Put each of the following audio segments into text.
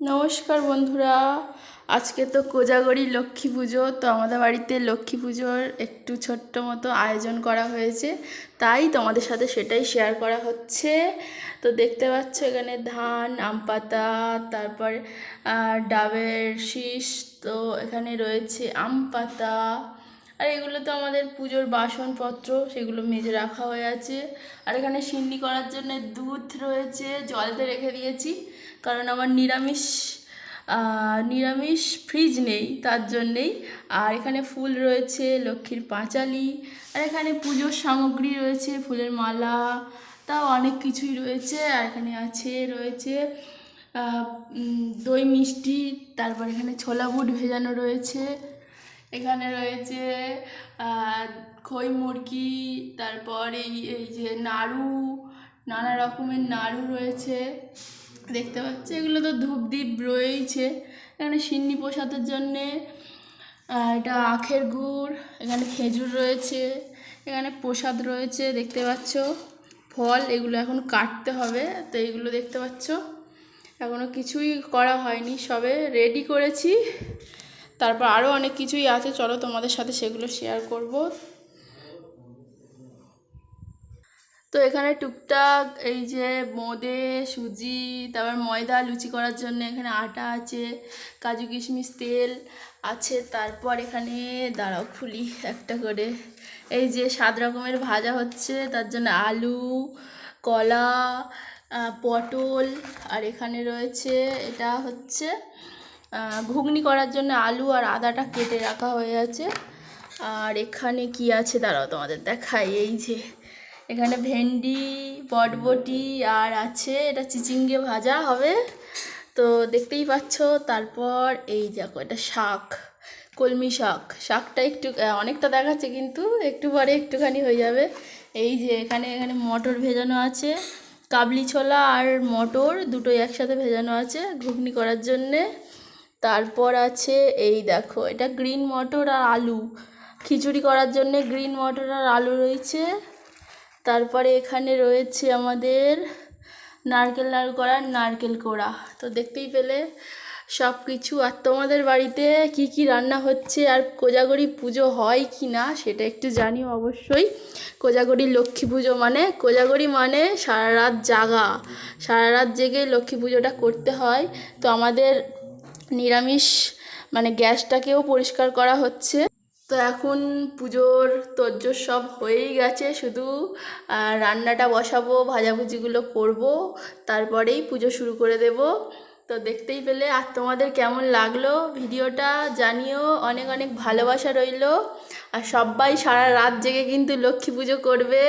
নমস্কার বন্ধুরা। আজকে তো কোজাগরি লক্ষ্মী পুজো, তো আমাদের বাড়িতে লক্ষ্মী পুজোর একটু ছোট্ট মতো আয়োজন করা হয়েছে। তাই তোমাদের সাথে সেটাই শেয়ার করা হচ্ছে। তো দেখতে পাচ্ছ এখানে ধান, আম পাতা, তারপর ডাবের শীষ, তো এখানে রয়েছে আম পাতা। আর এগুলো তো আমাদের পুজোর বাসনপত্র, সেগুলো মেজে রাখা হয়ে আছে। আর এখানে সিন্নি করার জন্য দুধ রয়েছে জলতে রেখে দিয়েছি। কারণ আমার নিরামিষ নিরামিষ ফ্রিজ নেই, তার জন্যেই। আর এখানে ফুল রয়েছে, লক্ষ্মীর পাঁচালি। আর এখানে পুজোর সামগ্রী রয়েছে, ফুলের মালা, তাও অনেক কিছুই রয়েছে। আর এখানে আছে, রয়েছে দই মিষ্টি, তারপর এখানে ছোলা বুট ভেজানো রয়েছে। এখানে রয়েছে খই মুরগি, তারপর এই এই যে নাড়ু, নানা রকমের নাড়ু রয়েছে, দেখতে পাচ্ছি? এগুলো তো ধূপ দ্বীপ রয়েইছে। এখানে সিন্নি প্রসাদের জন্যে এটা আখের গুড়, এখানে খেজুর রয়েছে, এখানে প্রসাদ রয়েছে, দেখতে পাচ্ছ? ফল, এগুলো এখন কাটতে হবে, তো এগুলো দেখতে পাচ্ছ? এখনও কিছুই করা হয়নি, সবে রেডি করেছি। তারপর আরও অনেক কিছুই আছে, চলো তোমাদের সাথে সেগুলো শেয়ার করব। তো এখানে টুকটাক এই যে বোঁদে সুজি, তারপর ময়দা লুচি করার জন্য এখানে আটা আছে, কাজু কিশমিশ তেল আছে, তারপর এখানে দাঁড়াও খুলি একটা করে। এই যে সাত রকমের ভাজা হচ্ছে, তার জন্য আলু, কলা পটল, আর এখানে রয়েছে, এটা হচ্ছে ঘুগনি করার জন্য আলু আর আদাটা কেটে রাখা হয়ে আছে আর এখানে কি আছে দাঁড়াও তোমাদের দেখাই, এই যে এখানে ভেন্ডি, বটবটি আর আছে, এটা চিচিঙ্গে ভাজা হবে। তো দেখতেই পাচ্ছ, তারপর এই দেখো, এটা শাক, কলমি শাক। শাকটা একটু অনেকটা দেখাচ্ছে কিন্তু, একটু পরে একটুখানি হয়ে যাবে। এই যে এখানে এখানে মটর ভেজানো আছে, কাবলি ছোলা আর মটর দুটোই একসাথে ভেজানো আছে ঘুগনি করার জন্যে। তারপর আছে এই দেখো, এটা গ্রিন মটর আর আলু। খিচুড়ি করার জন্যে গ্রিন মটর আর আলু রয়েছে। তারপরে এখানে রয়েছে আমাদের নারকেল নাড়ু করার নারকেল কোড়া। তো দেখতেই পেলে সব কিছু আর তোমাদের বাড়িতে কি কি রান্না হচ্ছে আর কোজাগরি পুজো হয় কি না, সেটা একটু জানিও অবশ্যই। কোজাগরি লক্ষ্মী পুজো মানে কোজাগরি মানে সারা রাত জাগা। সারা রাত জেগে লক্ষ্মী পুজোটা করতে হয়। তো আমাদের নিরামিষ মানে গ্যাসটাকেও পরিষ্কার করা হচ্ছে। তো এখন পুজোর তোরজোর সব হয়েই গেছে, শুধু রান্নাটা বসাবো, ভাজাভুজিগুলো করব, তারপরেই পুজো শুরু করে দেব। তো দেখতেই পেলে, আর তোমাদের কেমন লাগল ভিডিওটা জানিও, অনেক অনেক ভালোবাসা রইল। আর সবাই সারা রাত জেগে কিন্তু লক্ষ্মী পুজো করবে,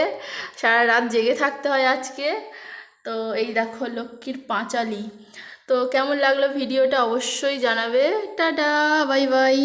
সারা রাত জেগে থাকতে হয় আজকে। তো এই দেখো লক্ষ্মীর পাঁচালি। তো কেমন লাগল ভিডিওটা অবশ্যই জানাবে। Ta ta bye bye.